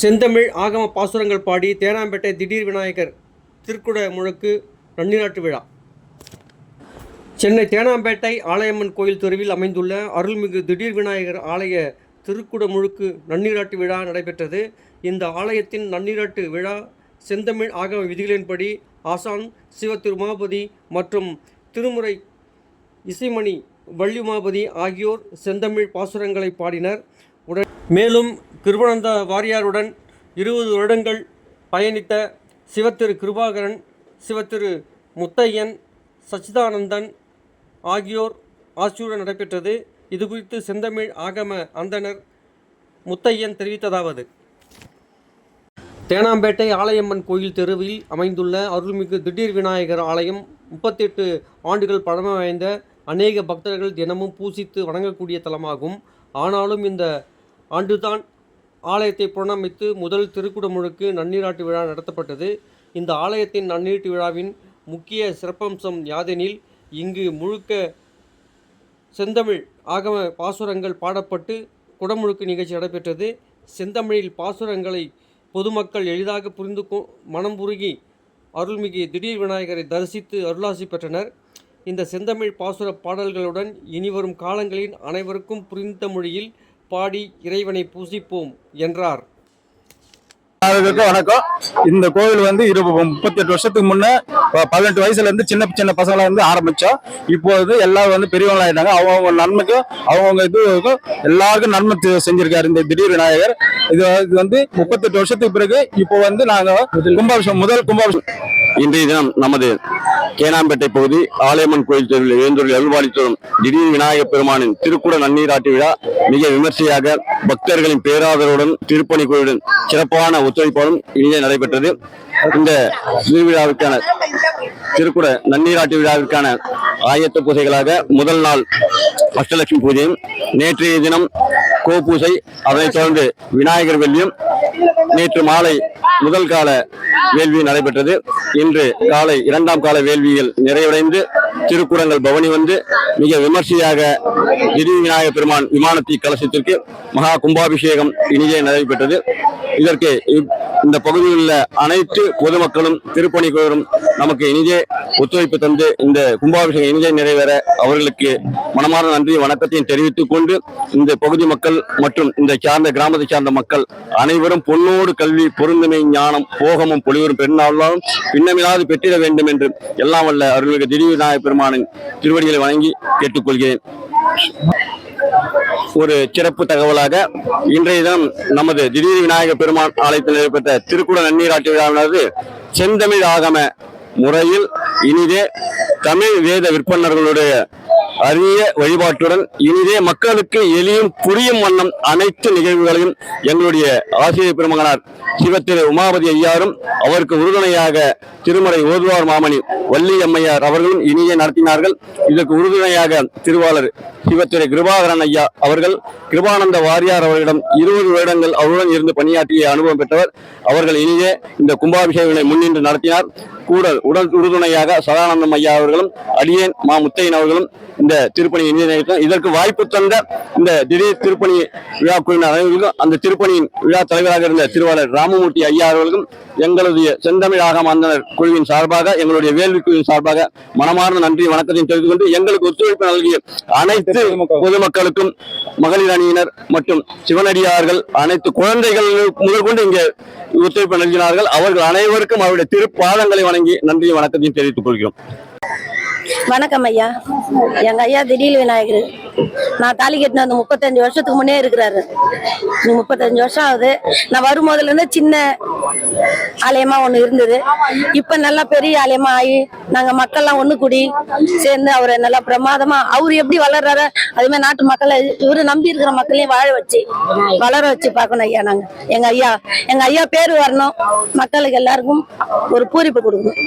செந்தமிழ் ஆகம பாசுரங்கள் பாடி தேனாம்பேட்டை திடீர் விநாயகர் திருக்குட முழக்கு நன்னிராட்டு விழா. சென்னை தேனாம்பேட்டை ஆலயம்மன் கோயில் தெருவில் அமைந்துள்ள அருள்மிகு திடீர் விநாயகர் ஆலய திருக்குட முழுக்கு நன்னீராட்டு விழா நடைபெற்றது. இந்த ஆலயத்தின் நன்னீராட்டு விழா செந்தமிழ் ஆகம விதிகளின்படி ஆசான் சிவ திருமாபதி மற்றும் திருமுறை இசைமணி வள்ளிமாபதி ஆகியோர் செந்தமிழ் பாசுரங்களை பாடினர். உடன் மேலும் கிருபானந்த வாரியாருடன் இருபது வருடங்கள் பயணித்த சிவத்திரு கிருபாகரன் சிவத்திரு முத்தையன் சச்சிதானந்தன் ஆகியோர் ஆட்சியுடன் நடைபெற்றது. இது குறித்து செந்தமிழ் ஆகம அந்தனர் முத்தையன் தெரிவித்ததாவது. தேனாம்பேட்டை ஆலயம்மன் கோயில் தெருவில் அமைந்துள்ள அருள்மிகு திடீர் விநாயகர் ஆலயம் முப்பத்தெட்டு ஆண்டுகள் பழமை வாய்ந்த அநேக பக்தர்கள் தினமும் பூசித்து வணங்கக்கூடிய தலமாகும். ஆனாலும் இந்த ஆண்டுதான் ஆலயத்தை புனரமைத்து முதல் திருக்குடமுழுக்கு நன்னீராட்டு விழா நடத்தப்பட்டது. இந்த ஆலயத்தின் நன்னீராட்டு விழாவின் முக்கிய சிறப்பம்சம் யாதெனில் இங்கு முழுக்க செந்தமிழ் ஆகம பாசுரங்கள் பாடப்பட்டு குடமுழுக்கு நிகழ்ச்சி நடைபெற்றது. செந்தமிழில் பாசுரங்களை பொதுமக்கள் எளிதாக புரிந்து கொ மனம் உருகி அருள்மிகு திடீர் விநாயகரை தரிசித்து அருளாசி பெற்றனர். இந்த செந்தமிழ் பாசுர பாடல்களுடன் இனிவரும் காலங்களில் அனைவருக்கும் புரிந்த மொழியில் பாடி இறைவனை பூசிப்போம் என்றார். வணக்கம். இந்த கோவில் வந்து இருபது முப்பத்தெட்டு வருஷத்துக்கு முன்ன ப- பதினெட்டு வயசுல இருந்து சின்ன சின்ன பசங்களை வந்து ஆரம்பிச்சோம். இப்போ வந்து எல்லாரும் வந்து பெரியவங்க ஆயிட்டாங்க. அவங்கவுங்க நன்மைக்கும் அவங்கவுங்க இதுக்கும் எல்லாருக்கும் நன்மை செஞ்சிருக்காரு இந்த திடீர் விநாயகர். இது இது வந்து முப்பத்தெட்டு வருஷத்துக்கு பிறகு இப்போ வந்து நாங்க கும்பாபிஷேகம் முதல் கும்பாபிஷேகம். இன்றைய தினம் நமது கேனாம்பேட்டை பகுதி ஆலயம்மன் கோயில் தெருவில் எழுந்தொரு அருள்வாளித்தோறும் திடீர் விநாயகப் பெருமானின் திருக்குட நன்னீராட்டு விழா மிக விமர்சையாக பக்தர்களின் பேராதரவுடன் திருப்பணி கோயிலுடன் சிறப்பான ஒத்துழைப்போடும் இனிதே நடைபெற்றது. இந்த திருவிழாவிற்கான திருக்குட நன்னீராட்டு விழாவிற்கான ஆயத்த பூஜைகளாக முதல் நாள் அஷ்டலட்சுமி பூஜையும் நேற்றைய தினம் கோபூசை அதனைத் தொடர்ந்து விநாயகர் வெள்ளியும் நேற்று மாலை முதல் கால வேள்வி நடைபெற்றது. இன்று காலை இரண்டாம் கால வேள்வியில் நிறைவடைந்து திருக்குறங்கள் பவனி வந்து மிக விமர்சையாக திரு விநாயகர் பெருமான் விமானத்தி கலசத்திற்கு மகா கும்பாபிஷேகம் இனிதே நடைபெற்றது. இதற்கு இப்- இந்த பகுதியில் உள்ள அனைத்து பொதுமக்களும் திருப்பணி குழுவரும் நமக்கு இனிதே ஒத்துழைப்பு தந்து இந்த கும்பாபிஷேகம் இனிதே நிறைவேற அவர்களுக்கு மனமார்ந்த நன்றி வணக்கத்தையும் தெரிவித்துக் கொண்டு இந்த பகுதி மக்கள் மற்றும் இந்த சார்ந்த கிராமத்தை சார்ந்த மக்கள் அனைவரும் பொன்னோடு கல்வி பொருந்துமை ஞானம் போகமும் பொலிவரும் பெருநாளாலும் பின்னமில்லாது பெற்றிட வேண்டும் என்று எல்லாம் வல்ல அருள்மிகு திடீர் பெருமானின் திருவடிகளை வணங்கி கேட்டுக்கொள்கிறேன். ஒரு சிறப்பு தகவலாக இன்றைய தினம் நமது திடீர் விநாயகர் பெருமான் ஆலயத்தில் நடைபெற்ற திருக்குட நன்னீராட்டு விழாவினது செந்தமிழ் ஆகம முறையில் இனிதே தமிழ் வேத விற்பனர்களுடைய அரிய வழிபாட்டுடன் இனிதே மக்களுக்கு எளியும் புரியும் வண்ணம் அனைத்து நிகழ்வுகளையும் எங்களுடைய ஆசிரியர் பெருமகனார் சிவத்திரு உமாபதி ஐயாரும் அவருக்கு உறுதுணையாக திருமறை ஓதுவார் மாமணி வள்ளி அம்மையார் அவர்களும் இனியே நடத்தினார்கள். இதற்கு உறுதுணையாக திருவாளர் சிவத்திரை கிருபாகரன் ஐயா அவர்கள் கிருபானந்த வாரியார் அவர்களிடம் இருபது வருடங்கள் அவருடன் இருந்து பணியாற்றிய அனுபவம் பெற்றவர். அவர்கள் இனியே இந்த கும்பாபிஷேகங்களை முன்னின்று நடத்தினார். கூட உடல் உறுதுணையாக சதானந்தம் ஐயா அவர்களும் அடியேன் மா முத்தையன் அவர்களும் இந்த திருப்பணி இனிதே இதற்கு வாய்ப்பு தந்த இந்த திடீர் திருப்பணி விழா குழுவினர் அனைவருக்கும் அந்த திருப்பணியின் விழா தலைவராக இருந்த திருவாளர் ராமமூர்த்தி ஐயா அவர்களுக்கும் எங்களுடைய செந்தமிழ் மாந்தனர் குழுவின் சார்பாக எங்களுடைய வேள்வி குழுவின் சார்பாக மனமார்ந்த நன்றி வணக்கத்தையும் தெரிந்து கொண்டு எங்களுக்கு ஒத்துழைப்பு நல்கிய அனைத்து பொதுமக்களுக்கும் மகளிர் அணியினர் மற்றும் சிவனடியார்கள் அனைத்து குழந்தைகள் முதல் கொண்டு இங்கே ஒத்துழைப்பு நல்கினார்கள் அவர்கள் அனைவருக்கும் அவருடைய திருப்பாதங்களை வணங்கி நன்றி வணக்கத்தையும் தெரிவித்துக் கொள்கிறோம். வணக்கம் ஐயா. எங்க ஐயா திடீர் விநாயகர். நான் தாலி கட்டின அந்த முப்பத்தஞ்சு வருஷத்துக்கு முன்னே இருக்கிறாரு. முப்பத்தஞ்சு வருஷம் ஆகுது. நான் வரும்போதுல இருந்து சின்ன ஆலயமா ஒண்ணு இருந்தது. இப்ப நல்லா பெரிய ஆலயமா ஆகி நாங்க மக்கள்லாம் ஒண்ணு கூடி சேர்ந்து அவரை நல்லா பிரமாதமா அவர் எப்படி வளர்றாரு அது மாதிரி நாட்டு மக்களை இவரு நம்பி இருக்கிற மக்களையும் வாழ வச்சு வளர வச்சு பார்க்கணும் ஐயா நாங்க. எங்க ஐயா எங்க ஐயா பேர் வரணும். மக்களுக்கு எல்லாருக்கும் ஒரு பூரிப்பு கொடுக்கணும்.